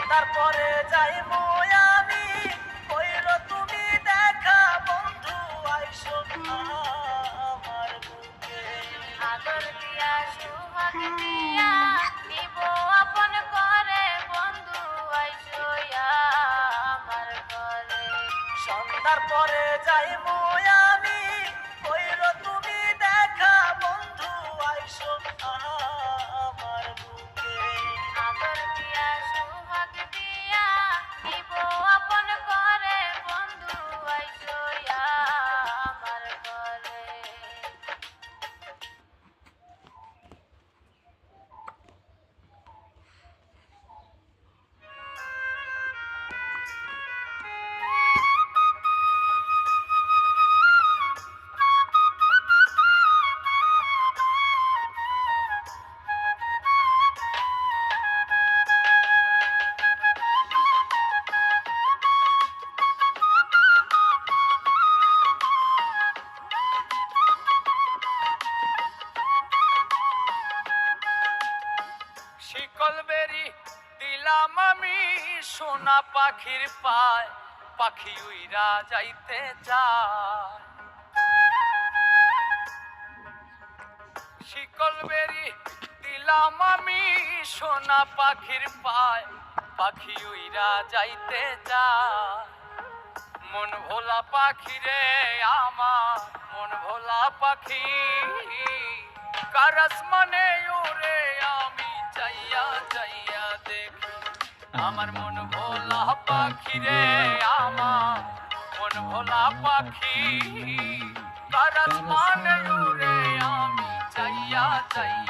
সন্ধ্যার পরে যাইবো আমি। কইল তুমি দেখা বন্ধু আইসো আমার বুকে। আদর দিয়া সুহাগ দিয়া নিব আপন করে বন্ধু আইসইয়া আমার ঘরে। সন্ধ্যার পরে যাইবো আমি। শিকল বেরি দিলাম আমি সোনা পাখির পায়, পাখি উইরা যাইতে চায়। শিকল বেরি দিলাম আমি সোনা পাখির পায়, পাখি উইরা যাইতে চায়। মন ভোলা পাখি রে আমার, মন ভোলা পাখি কারাস মানে ওরে আমার মন ভোলা পাখি রে আমার মন ভোলা পাখি। তার মানে আমি চাইয়া চাইয়া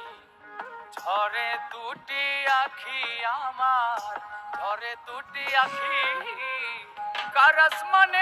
ঝরে দুটি আখি আমার ঝরে দুটি আখি। কারাস মানে